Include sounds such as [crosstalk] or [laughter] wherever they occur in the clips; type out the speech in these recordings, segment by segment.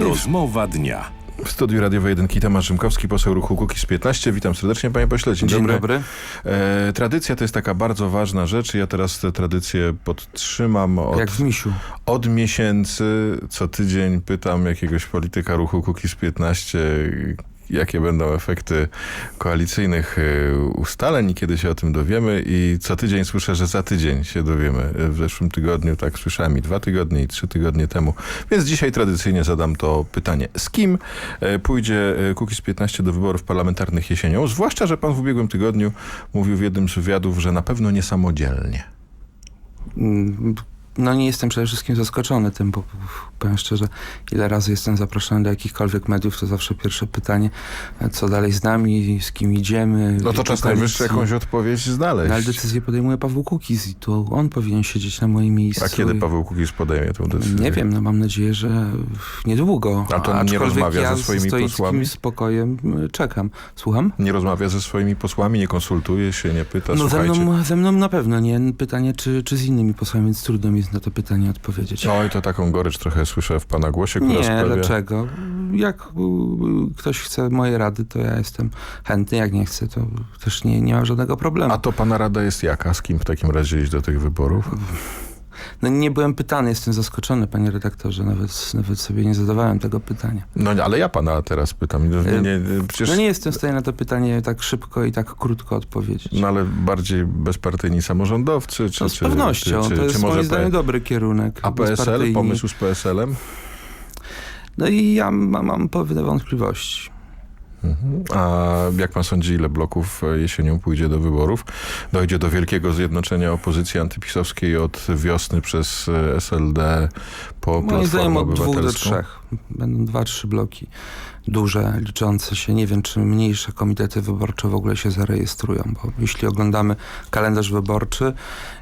Rozmowa dnia. W studiu radiowej jedynki Tomasz Rzymkowski, poseł ruchu Kukiz 15. Witam serdecznie panie pośle. Dzień, Dzień dobry. dobry. E, tradycja to jest taka bardzo ważna rzecz. Ja teraz tę tradycję podtrzymam od, Jak w misiu. od miesięcy. Co tydzień pytam jakiegoś polityka ruchu Kukiz 15, jakie będą efekty koalicyjnych e, ustaleń kiedy się o tym dowiemy. I co tydzień słyszę, że za tydzień się dowiemy. W zeszłym tygodniu tak słyszałem i dwa tygodnie i trzy tygodnie temu. Więc dzisiaj tradycyjnie zadam to pytanie. Z kim e, pójdzie e, Kukiz 15 do wyborów parlamentarnych jesienią? Zwłaszcza, że pan w ubiegłym tygodniu mówił w jednym z wywiadów, że na pewno nie samodzielnie. No nie jestem przede wszystkim zaskoczony tym, bo powiem szczerze, ile razy jestem zaproszony do jakichkolwiek mediów, to zawsze pierwsze pytanie, co dalej z nami, z kim idziemy. No to czas najwyższy jakąś odpowiedź znaleźć. No, ale decyzję podejmuje Paweł Kukiz i to on powinien siedzieć na moim miejscu. A kiedy Paweł Kukiz podejmie tę decyzję? Nie wiem, no mam nadzieję, że niedługo. A to nie rozmawia ja ze swoimi posłami? spokojem y, czekam. Słucham? Nie rozmawia ze swoimi posłami, nie konsultuje się, nie pyta, No ze mną, ze mną na pewno nie. Pytanie, czy, czy z innymi posłami, więc trudno mi na to pytanie odpowiedzieć. No i to taką gorycz trochę słyszę w pana głosie, która Nie, sprawia... dlaczego? Jak y, y, ktoś chce moje rady, to ja jestem chętny. Jak nie chce, to też nie, nie ma żadnego problemu. A to pana rada jest jaka? Z kim w takim razie iść do tych wyborów? No, nie byłem pytany, jestem zaskoczony, panie redaktorze. Nawet, nawet sobie nie zadawałem tego pytania. No ale ja pana teraz pytam. Nie, nie, nie, przecież... No nie jestem w stanie na to pytanie tak szybko i tak krótko odpowiedzieć. No ale bardziej bezpartyjni samorządowcy? Czy, No z pewnością, czy, czy, to jest czy może moim zdaniem dobry kierunek. A PSL? Pomysł z PSL-em? No i ja mam, mam pewne wątpliwości. Mhm. A jak pan sądzi, ile bloków e, jesienią pójdzie do wyborów? Dojdzie do wielkiego zjednoczenia opozycji antypisowskiej od wiosny przez e, SLD po Moim zdaniem od dwóch do trzech. Będą dwa, trzy bloki duże, liczące się. Nie wiem, czy mniejsze komitety wyborcze w ogóle się zarejestrują, bo jeśli oglądamy kalendarz wyborczy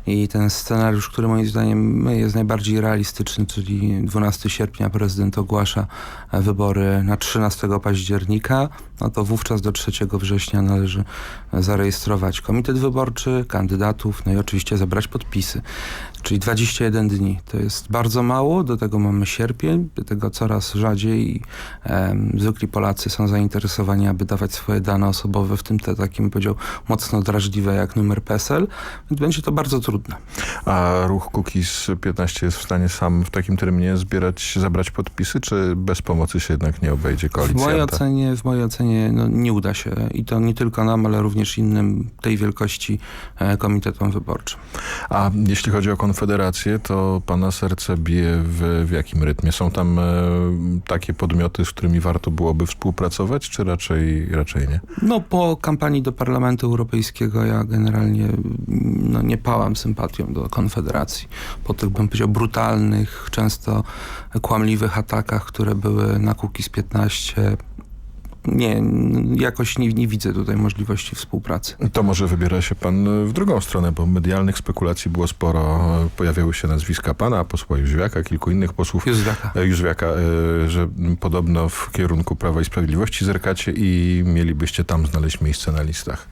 i ten scenariusz, który moim zdaniem jest najbardziej realistyczny, czyli 12 sierpnia prezydent ogłasza wybory na 13 października, no to wówczas do 3 września należy zarejestrować komitet wyborczy, kandydatów, no i oczywiście zebrać podpisy. Czyli 21 dni. To jest bardzo mało, do tego mamy sierpień, do tego coraz rzadziej em, zwykli Polacy są zainteresowani, aby dawać swoje dane osobowe, w tym te takim, powiedział, mocno drażliwe jak numer PESEL, więc będzie to bardzo trudne. A ruch Kukiz 15 jest w stanie sam w takim terminie zbierać, zebrać podpisy, czy bez pomocy się jednak nie obejdzie W mojej koalicjanta? ocenie, w mojej ocenie no, nie uda się i to nie tylko nam, ale również innym tej wielkości e, komitetom wyborczym. A jeśli chodzi o Konfederację, to pana serce bije w, w jakim rytmie? Są tam e, takie podmioty, z którymi warto byłoby współpracować, czy raczej, raczej nie? No po kampanii do Parlamentu Europejskiego ja generalnie mm, no, nie pałam sympatią do Konfederacji. Po tych, bym powiedział, brutalnych, często kłamliwych atakach, które były na Kukiz 15. Nie, jakoś nie, nie widzę tutaj możliwości współpracy. To może wybiera się pan w drugą stronę, bo medialnych spekulacji było sporo. Pojawiały się nazwiska pana, posła Jóźwiaka, kilku innych posłów. Józwiaka. e, Jóźwiaka, e, że podobno w kierunku Prawa i Sprawiedliwości zerkacie i mielibyście tam znaleźć miejsce na listach.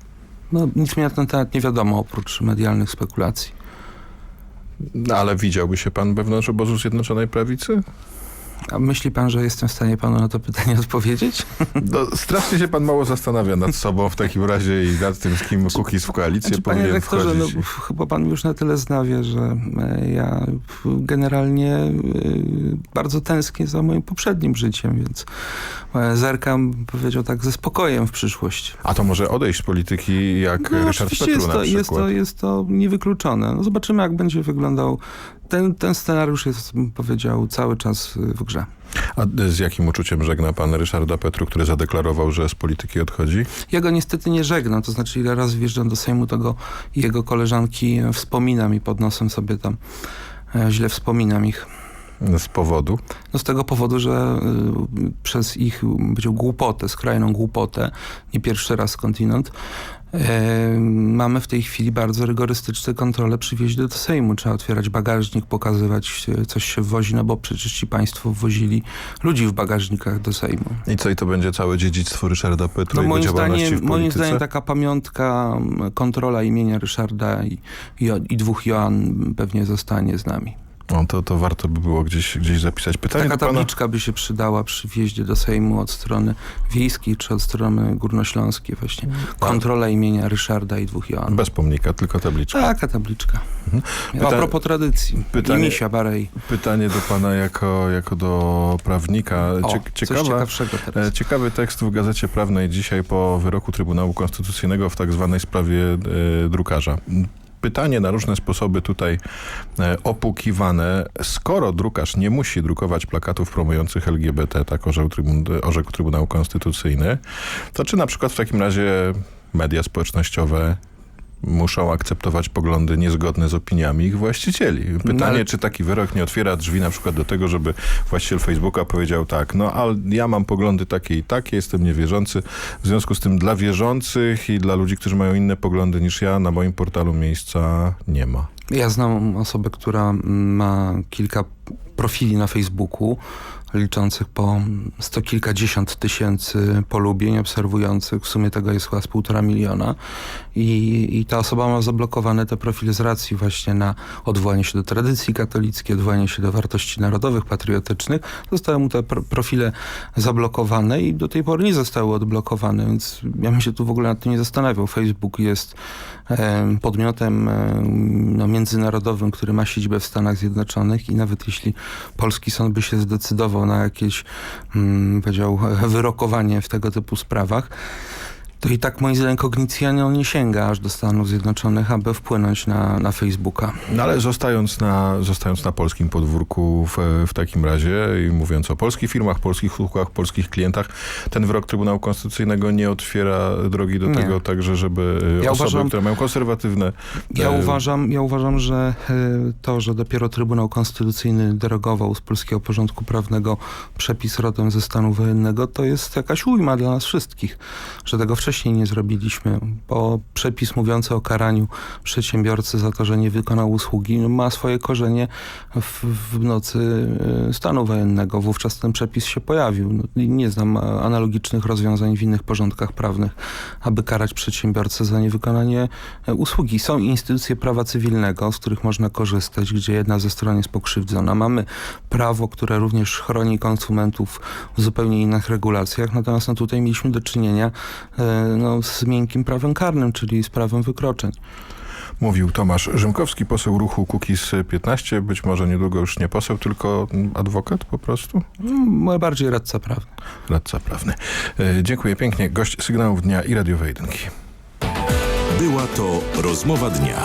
No, nic mi na ten temat nie wiadomo, oprócz medialnych spekulacji. No, ale widziałby się pan wewnątrz obozu Zjednoczonej Prawicy? A myśli pan, że jestem w stanie panu na to pytanie odpowiedzieć? [laughs] No, strasznie się pan mało zastanawia nad sobą w takim razie i nad tym, z kim Kukiz w koalicję Znaczy, panie powinien rektorze, no, wchodzić. chyba pan już na tyle zna, wie, że e, ja generalnie e, bardzo tęsknię za moim poprzednim życiem, więc zerkam, bym powiedział tak, ze spokojem w przyszłość. A to może odejść z polityki jak No, Ryszard Petru jest to, jest, to, jest to niewykluczone. No, zobaczymy, jak będzie wyglądał. Ten, ten scenariusz jest, powiedział, cały czas y, w grze. A z jakim uczuciem żegna pan Ryszarda Petru, który zadeklarował, że z polityki odchodzi? Ja go niestety nie żegnam, to znaczy ile razy wjeżdżam do Sejmu, to go jego koleżanki e, wspominam i pod nosem sobie tam e, źle wspominam ich. Z powodu? No z tego powodu, że y, przez ich powiedział, głupotę, skrajną głupotę, nie pierwszy raz skądinąd, y, mamy w tej chwili bardzo rygorystyczne kontrole przy wjeździe do Sejmu. Trzeba otwierać bagażnik, pokazywać, y, coś się wwozi, no bo przecież ci państwo wwozili ludzi w bagażnikach do Sejmu. I co, i to będzie całe dziedzictwo Ryszarda Petru No i moim działalności zdaniem, moim zdaniem taka pamiątka, kontrola imienia Ryszarda i, i, i dwóch Joan pewnie zostanie z nami. No, to, to warto by było gdzieś, gdzieś zapisać. Pytanie Taka do pana... tabliczka by się przydała przy wjeździe do Sejmu od strony wiejskiej czy od strony górnośląskiej właśnie. Kontrola imienia Ryszarda i dwóch Joan. Bez pomnika, tylko tabliczka. Taka tabliczka. Mhm. A Pyta- propos tradycji. pytanie- I misia Barej. Pytanie do pana jako, jako do prawnika. O, Cie, coś ciekawa, e, ciekawy tekst w Gazecie Prawnej dzisiaj po wyroku Trybunału Konstytucyjnego w tak zwanej sprawie e, drukarza. Pytanie na różne sposoby tutaj e, opukiwane. Skoro drukarz nie musi drukować plakatów promujących LGBT, tak orzekł, orzekł Trybunał Konstytucyjny, to czy na przykład w takim razie media społecznościowe muszą akceptować poglądy niezgodne z opiniami ich właścicieli. Pytanie, No czy taki wyrok nie otwiera drzwi na przykład do tego, żeby właściciel Facebooka powiedział tak, no ale ja mam poglądy takie i takie, jestem niewierzący, w związku z tym dla wierzących i dla ludzi, którzy mają inne poglądy niż ja, na moim portalu miejsca nie ma. Ja znam osobę, która ma kilka profili na Facebooku, liczących po sto kilkadziesiąt tysięcy polubień, obserwujących. W sumie tego jest chyba z półtora miliona. I, I ta osoba ma zablokowane te profile z racji właśnie na odwołanie się do tradycji katolickiej, odwołanie się do wartości narodowych, patriotycznych. Zostały mu te pro profile zablokowane i do tej pory nie zostały odblokowane, więc ja bym się tu w ogóle nad tym nie zastanawiał. Facebook jest podmiotem em, no, międzynarodowym, który ma siedzibę w Stanach Zjednoczonych i nawet jeśli polski sąd by się zdecydował na jakieś, mm, powiedział, wyrokowanie w tego typu sprawach, to i tak moim zdaniem kognicja nie sięga aż do Stanów Zjednoczonych, aby wpłynąć na, na Facebooka. No ale zostając na, zostając na polskim podwórku w, w takim razie i mówiąc o polskich firmach, polskich usługach, polskich klientach, ten wyrok Trybunału Konstytucyjnego nie otwiera drogi do Nie. tego także, żeby e, Ja osoby, uważam- które mają konserwatywne... Ja e, uważam, ja uważam, że e, to, że dopiero Trybunał Konstytucyjny derogował z polskiego porządku prawnego przepis rodem ze stanu wojennego, to jest jakaś ujma dla nas wszystkich, że tego wcześniej nie zrobiliśmy, bo przepis mówiący o karaniu przedsiębiorcy za to, że nie wykonał usługi, ma swoje korzenie w, w nocy e, stanu wojennego. Wówczas ten przepis się pojawił. No, nie znam e, analogicznych rozwiązań w innych porządkach prawnych, aby karać przedsiębiorcę za niewykonanie e, usługi. Są instytucje prawa cywilnego, z których można korzystać, gdzie jedna ze stron jest pokrzywdzona. Mamy prawo, które również chroni konsumentów w zupełnie innych regulacjach, natomiast no, tutaj mieliśmy do czynienia no, z miękkim prawem karnym, czyli z prawem wykroczeń. Mówił Tomasz Rzymkowski, poseł ruchu Kukiz 15, być może niedługo już nie poseł, tylko adwokat po prostu, Mm, Bardziej radca prawny. radca prawny. E, Dziękuję pięknie. Gość sygnałów dnia i radiowej jedynki. Była to rozmowa dnia.